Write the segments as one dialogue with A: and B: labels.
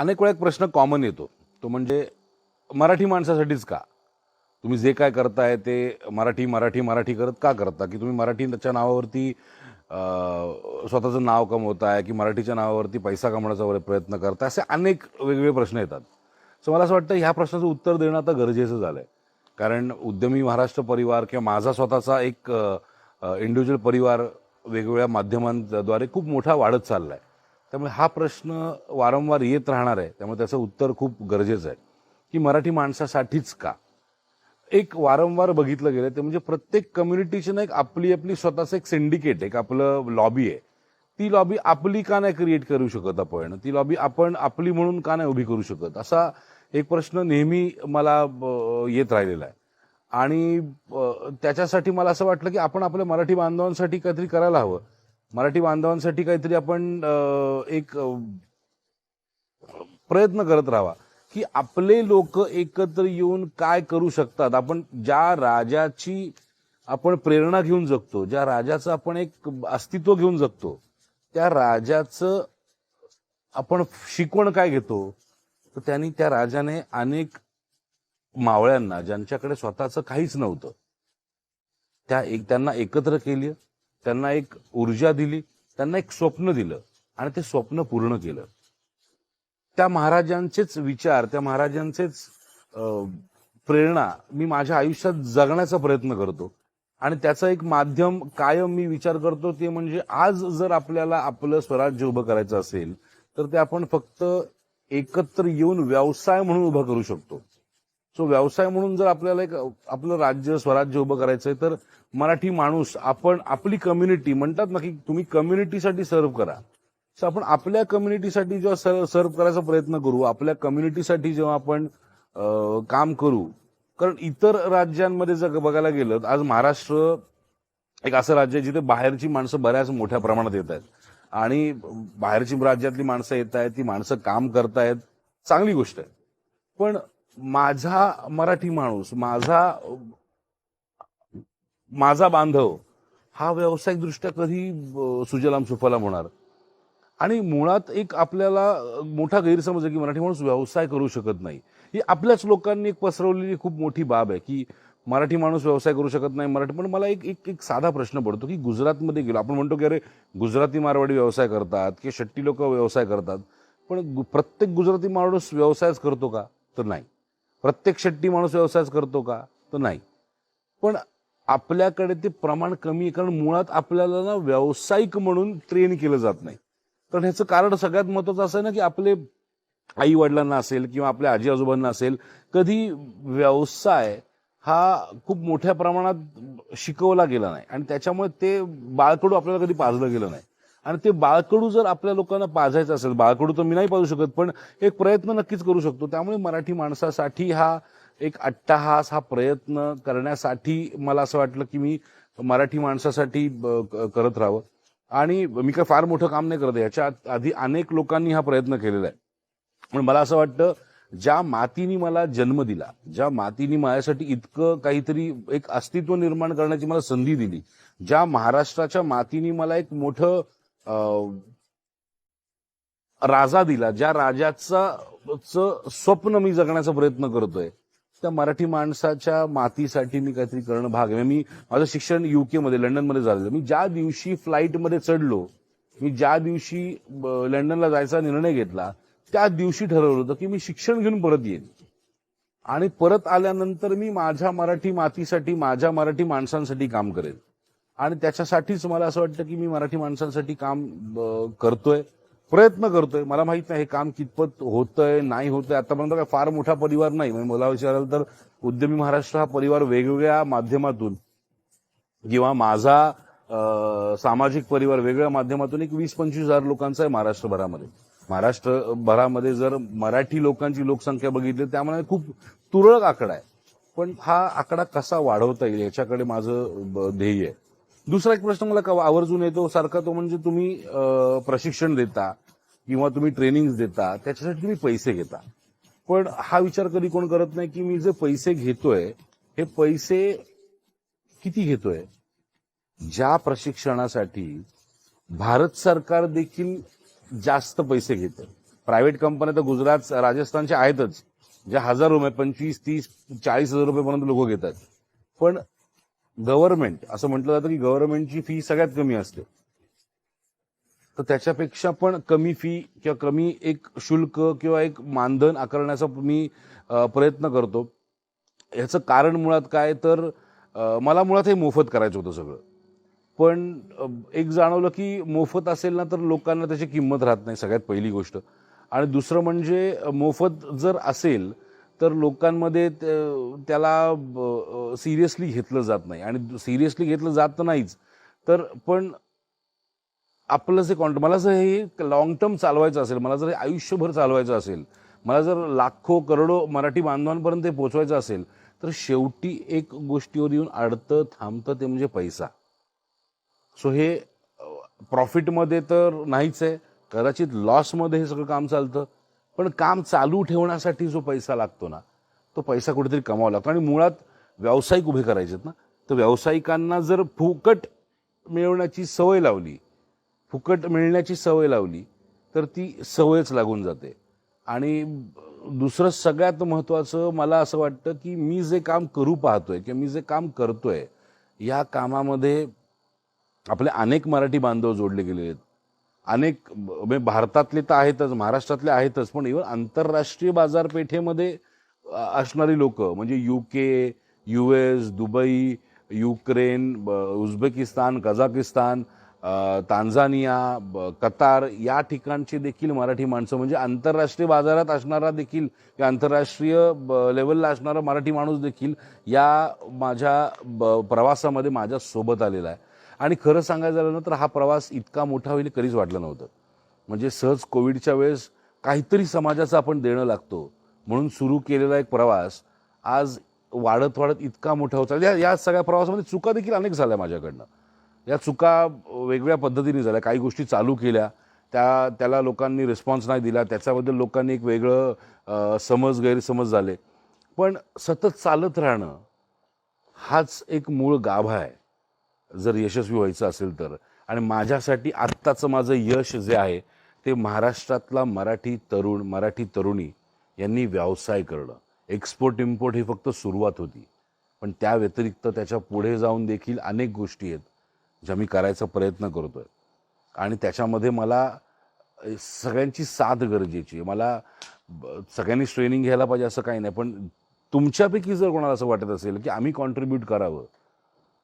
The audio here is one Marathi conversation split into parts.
A: अनेक वेळा एक प्रश्न कॉमन येतो. तो म्हणजे मराठी माणसासाठीच का? तुम्ही जे काय करताय ते मराठी मराठी मराठी करत का करता? की तुम्ही मराठीच्या नावावरती स्वतःचं नाव कमवताय की मराठीच्या नावावरती पैसा कमवण्याचा वगैरे प्रयत्न करताय? असे अनेक वेगवेगळे प्रश्न येतात. सो मला असं वाटतं ह्या प्रश्नाचं उत्तर देणं आता गरजेचं झालंय. कारण उद्यमी महाराष्ट्र परिवार किंवा माझा स्वतःचा एक इंडिव्हिज्युअल परिवार वेगवेगळ्या माध्यमांद्वारे खूप मोठा वाढत चाललाय. त्यामुळे हा प्रश्न वारंवार येत राहणार आहे. त्यामुळे त्याचं उत्तर खूप गरजेचं आहे. की मराठी माणसासाठीच का? एक वारंवार बघितलं गेलं ते म्हणजे प्रत्येक कम्युनिटीची ना एक आपली आपली स्वतःचं एक सिंडिकेट एक आपलं लॉबी आहे. ती लॉबी आपली का नाही क्रिएट करू शकत आपण? ती लॉबी आपण आपली म्हणून का नाही उभी करू शकत? असा एक प्रश्न नेहमी मला येत राहिलेला आहे. आणि त्याच्यासाठी मला असं वाटलं की आपण आपल्या मराठी बांधवांसाठी काहीतरी करायला हवं. मराठी बांधवांसाठी काहीतरी आपण एक प्रयत्न करत राहावा की आपले लोक एकत्र येऊन काय करू शकतात. आपण ज्या राजाची आपण प्रेरणा घेऊन जगतो ज्या राजाचं आपण एक अस्तित्व घेऊन जगतो त्या राजाचं आपण शिकवण काय घेतो तर त्यांनी त्या राजाने अनेक मावळ्यांना ज्यांच्याकडे स्वतःचं काहीच नव्हतं त्या एक त्यांना एकत्र केली. त्यांना एक ऊर्जा दिली त्यांना एक स्वप्न दिलं आणि ते स्वप्न पूर्ण केलं. त्या महाराजांचेच विचार त्या महाराजांचेच अं, प्रेरणा मी माझ्या आयुष्यात जगण्याचा प्रयत्न करतो. आणि त्याचं एक माध्यम कायम मी विचार करतो ते म्हणजे आज जर आपल्याला आपलं स्वराज्य उभं करायचं असेल तर ते आपण फक्त एकत्र येऊन व्यवसाय म्हणून उभं करू शकतो. सो व्यवसाय म्हणून जर आपल्याला एक आपलं राज्य स्वराज्य उभं करायचंय तर मराठी माणूस आपण आपली कम्युनिटी म्हणतात ना की तुम्ही कम्युनिटीसाठी सर्व्ह करा. सो आपण आपल्या कम्युनिटीसाठी जेव्हा सर्व सर्व्ह करायचा प्रयत्न करू आपल्या कम्युनिटीसाठी जेव्हा आपण काम करू कारण इतर राज्यांमध्ये जर बघायला गेलं आज महाराष्ट्र एक असं राज्य आहे जिथे बाहेरची माणसं बऱ्याच मोठ्या प्रमाणात येत आहेत. आणि बाहेरची राज्यातली माणसं येत आहेत ती माणसं काम करतायत चांगली गोष्ट आहे. पण माझा मराठी माणूस माझा माझा बांधव हा व्यावसायिकदृष्ट्या कधी सुजलाम सुफलाम होणार? आणि मुळात एक आपल्याला मोठा गैरसमज आहे की मराठी माणूस व्यवसाय करू शकत नाही. ही आपल्याच लोकांनी एक पसरवलेली खूप मोठी बाब आहे की मराठी माणूस व्यवसाय करू शकत नाही मराठी पण मला एक एक एक साधा प्रश्न पडतो की गुजरातमध्ये गेलो आपण म्हणतो की अरे गुजराती मारवाडी व्यवसाय करतात की शट्टी लोक व्यवसाय करतात पण प्रत्येक गुजराती माणूस व्यवसायच करतो का? तर नाही. प्रत्येक शेट्टी माणूस व्यवसायच करतो का? तर नाही. पण आपल्याकडे ते प्रमाण कमी आहे कारण मुळात आपल्याला ना व्यावसायिक म्हणून ट्रेन केलं जात नाही. कारण ह्याचं कारण सगळ्यात महत्वाचं असं आहे ना की आपले आई वडिलांना असेल किंवा आपल्या आजी आजोबांना असेल कधी व्यवसाय हा खूप मोठ्या प्रमाणात शिकवला गेला नाही. आणि त्याच्यामुळे ते बाळकडू आपल्याला कधी पाजलं गेलं नाही. आणि ते बाळकडू जर आपल्या लोकांना पाजायचं असेल बाळकडू तर मी नाही पाजू शकत पण एक प्रयत्न नक्कीच करू शकतो. त्यामुळे मराठी माणसासाठी हा एक अट्टाहास हा प्रयत्न करण्यासाठी मला असं वाटलं की मी मराठी माणसासाठी ब- क- करत राहावं. आणि मी काय फार मोठं काम नाही करत आहे. ह्याच्या आधी अनेक लोकांनी हा प्रयत्न केलेला आहे. पण मला असं वाटतं ज्या मातीने मला जन्म दिला ज्या मातीने माझ्यासाठी इतकं काहीतरी एक अस्तित्व निर्माण करण्याची मला संधी दिली ज्या महाराष्ट्राच्या मातीने मला एक मोठं राजा दिला ज्या राजाचा स्वप्न मी जगण्याचा प्रयत्न करतोय त्या मराठी माणसाच्या मातीसाठी मी काहीतरी करणं भाग आहे. म्हणजे मी माझं शिक्षण युके मध्ये लंडनमध्ये झालेलं मी ज्या दिवशी फ्लाईटमध्ये चढलो मी ज्या दिवशी लंडनला जायचा निर्णय घेतला त्या दिवशी ठरवलं होतं की मी शिक्षण घेऊन परत येईन. आणि परत आल्यानंतर मी माझ्या मराठी मातीसाठी माझ्या मराठी माणसांसाठी काम करेन. आणि त्याच्यासाठीच मला असं वाटतं की मी मराठी माणसांसाठी काम करतोय प्रयत्न करतोय. मला माहीत नाही हे काम कितपत होतंय नाही होतंय. आतापर्यंत काय फार मोठा परिवार नाही. म्हणजे मला विचाराल तर उद्यमी महाराष्ट्र हा परिवार वेगवेगळ्या माध्यमातून किंवा माझा सामाजिक परिवार वेगवेगळ्या माध्यमातून एक वीस पंचवीस हजार लोकांचा आहे महाराष्ट्रभरामध्ये. महाराष्ट्रभरामध्ये जर मराठी लोकांची लोकसंख्या बघितली त्यामुळे खूप तुरळक आकडा आहे. पण हा आकडा कसा वाढवता येईल याच्याकडे माझं ब- ध्येय आहे. दुसरा एक प्रश्न मला आवर्जून येतो. सारखा तो म्हणजे तुम्ही प्रशिक्षण देता किंवा तुम्ही ट्रेनिंग देता त्याच्यासाठी तुम्ही पैसे घेता. पण हा विचार कधी कोण करत नाही की मी जे पैसे घेतोय हे पैसे किती घेतोय? ज्या प्रशिक्षणासाठी भारत सरकार देखील जास्त पैसे घेतं. प्रायव्हेट कंपन्या तर गुजरात राजस्थानच्या आहेतच ज्या हजार रुपये पंचवीस तीस चाळीस हजार रुपयेपर्यंत लोक घेतात. पण गव्हर्नमेंट असं म्हटलं जातं की गव्हर्नमेंटची फी सगळ्यात कमी असते. तर त्याच्यापेक्षा पण कमी फी किंवा कमी एक शुल्क किंवा एक मानधन आकारण्याचा मी प्रयत्न करतो. ह्याचं कारण मुळात काय तर मला मुळात हे मोफत करायचं होतं सगळं. पण एक जाणवलं की मोफत असेल ना तर लोकांना त्याची किंमत राहत नाही सगळ्यात पहिली गोष्ट. आणि दुसरं म्हणजे मोफत जर असेल तर लोकांमध्ये त्याला सिरियसली घेतलं जात नाही. आणि सिरियसली घेतलं जात नाहीच. तर पण आपलं जे कॉन्ट मला जर हे लॉंग टर्म चालवायचं असेल मला जर हे आयुष्यभर चालवायचं असेल मला जर लाखो करोडो मराठी बांधवांपर्यंत ते पोचवायचं असेल तर शेवटी एक गोष्टीवर येऊन अडतं थांबतं ते म्हणजे पैसा. सो हे प्रॉफिटमध्ये तर नाहीच आहे. कदाचित लॉसमध्ये हे सगळं काम चालतं. पण काम चालू ठेवण्यासाठी जो पैसा लागतो ना तो पैसा कुठेतरी कमावा लागतो. आणि मुळात व्यावसायिक उभे करायचे आहेत ना तर व्यावसायिकांना जर फुकट मिळवण्याची सवय लावली फुकट मिळण्याची सवय लावली तर ती सवयच लागून जाते. आणि दुसरं सगळ्यात महत्त्वाचं मला असं वाटतं की मी जे काम करू पाहतोय किंवा मी जे काम करतोय या कामामध्ये आपले अनेक मराठी बांधव जोडले गेलेले आहेत. अनेक म्हणजे भारतातले तर आहेतच महाराष्ट्रातले आहेतच पण इव्हन आंतरराष्ट्रीय बाजारपेठेमध्ये असणारी लोक म्हणजे U K U S Dubai Ukraine Uzbekistan Kazakhstan Tanzania ब- कतार या ठिकाणची देखील मराठी माणसं म्हणजे आंतरराष्ट्रीय बाजारात असणारा देखील किंवा आंतरराष्ट्रीय ब- लेवलला असणारा मराठी माणूस देखील या माझ्या ब- प्रवासामध्ये माझ्या सोबत आलेला आहे. आणि खरं सांगायचं झालं ना तर हा प्रवास इतका मोठा होईल कधीच वाटलं नव्हतं. म्हणजे सहज कोविडच्या वेळेस काहीतरी समाजाचं आपण देणं लागतो. म्हणून सुरू केलेला एक प्रवास आज वाढत वाढत इतका मोठा होता. या या सगळ्या प्रवासामध्ये चुका देखील अनेक झाल्या माझ्याकडनं. या चुका वेगवेगळ्या पद्धतीने झाल्या. काही गोष्टी चालू केल्या. त्या त्याला लोकांनी रिस्पॉन्स नाही दिला. त्याच्याबद्दल लोकांनी एक वेगळं समज गैरसमज झाले. पण सतत चालत राहणं हाच एक मूळ गाभा आहे. जर यशस्वी व्हायचं असेल तर. आणि माझ्यासाठी आत्ताचं माझं यश जे आहे ते महाराष्ट्रातला मराठी तरुण मराठी तरुणी यांनी व्यवसाय करणं. एक्सपोर्ट इम्पोर्ट ही फक्त सुरुवात होती. पण त्या व्यतिरिक्त त्याच्या पुढे जाऊन देखील अनेक गोष्टी आहेत. ज्या मी करायचा प्रयत्न करतोय. आणि त्याच्यामध्ये मला सगळ्यांची साथ गरजेची आहे. मला ब- सगळ्यांनीच ट्रेनिंग घ्यायला पाहिजे असं काही नाही. पण तुमच्यापैकी जर कोणाला असं वाटत असेल की आम्ही कॉन्ट्रीब्यूट करावं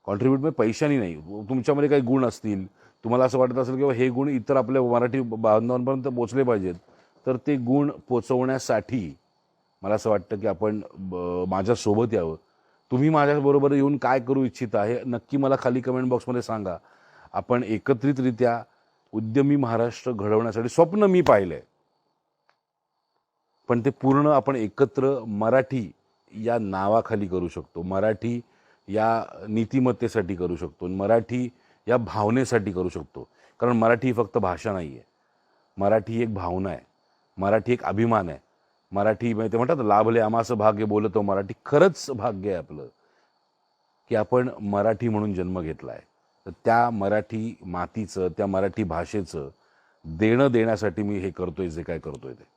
A: कॉन्ट्रीब्यूट म्हणजे पैशानी नाही. तुमच्यामध्ये काही गुण असतील तुम्हाला असं वाटत असेल की हे गुण इतर आपल्या मराठी बांधवांपर्यंत पोचले पाहिजेत तर ते गुण पोचवण्यासाठी मला असं वाटतं की आपण ब- माझ्यासोबत यावं. तुम्ही माझ्याबरोबर येऊन काय करू इच्छिता हे नक्की मला खाली कमेंट बॉक्समध्ये सांगा. आपण एकत्रितरित्या उद्यमी महाराष्ट्र घडवण्यासाठी स्वप्न मी पाहिलंय. पण ते पूर्ण आपण एकत्र मराठी या नावाखाली करू शकतो. मराठी या नीतिमत्तेसाठी करू शकतो. मराठी या भावनेसाठी करू शकतो. कारण मराठी ही फक्त भाषा नाही आहे मराठी ही एक भावना आहे. मराठी एक अभिमान आहे. मराठी म्हणजे ते म्हणतात लाभले आमाचं भाग्य बोलतो मराठी खरंच भाग्य आहे आपलं. की आपण मराठी म्हणून जन्म घेतला आहे तर त्या मराठी मातीचं त्या मराठी भाषेचं देणं देण्यासाठी मी हे करतोय जे काय करतोय ते.